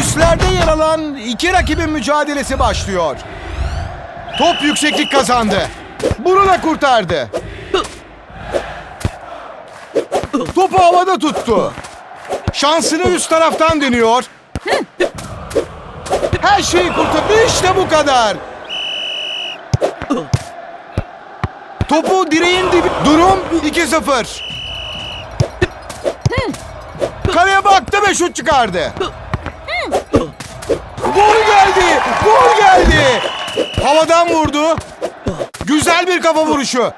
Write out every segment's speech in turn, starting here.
Üstlerde yer alan iki rakibin mücadelesi başlıyor. Top yükseklik kazandı. Bunu da kurtardı. Topu havada tuttu. Şansını üst taraftan deniyor. Her şeyi kurtardı. İşte bu kadar. Topu direğin dibi. Durum 2-0. Kaleye baktı ve şut çıkardı. Gol geldi. Gol geldi. Havadan vurdu. Güzel bir kafa vuruşu.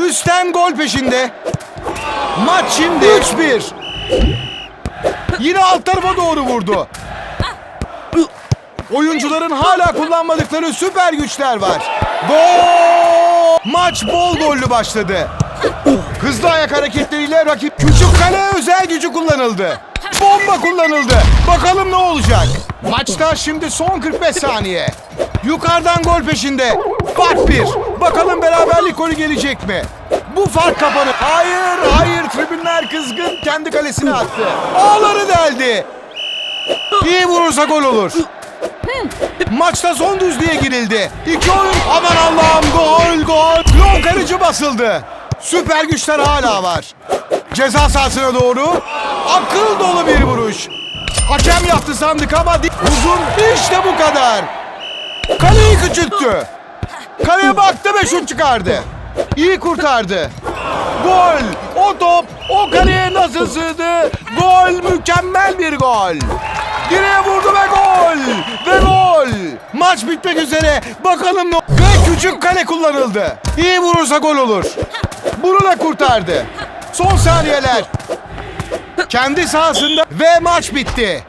Üstten gol peşinde. Maç şimdi 3-1. Yine alt tarafa doğru vurdu. Oyuncuların hala kullanmadıkları süper güçler var. Gol! Maç bol gollü başladı. Hızlı ayak hareketleriyle rakip küçük kale özel gücü kullanıldı. Bomba kullanıldı. Bakalım ne olacak? Maçta şimdi son 45 saniye. Yukarıdan gol peşinde. Fark bir. Bakalım beraberlik golü gelecek mi? Bu fark kapanır. Hayır, hayır. Tribünler kızgın. Kendi kalesine attı. Ağları deldi. İyi vurursa gol olur. Maçta son düzlüğe girildi. İki oyun. Aman Allah'ım gol gol. Long basıldı. Süper güçler hala var. Ceza sahasına doğru. Akıl dolu bir vuruş. Hakem yaptı sandık ama di- uzun işte bu kadar. Kaleyi küçülttü. Kaleye baktı ve şut çıkardı. İyi kurtardı. Gol. O top o kaleye nasıl sığdı? Gol mükemmel bir gol. Direğe vurdu ve gol. Ve gol. Maç bitmek üzere. Bakalım ne... Ve küçük kale kullanıldı. İyi vurursa gol olur. Bunu da kurtardı. Son saniyeler. Kendi sahasında ve maç bitti.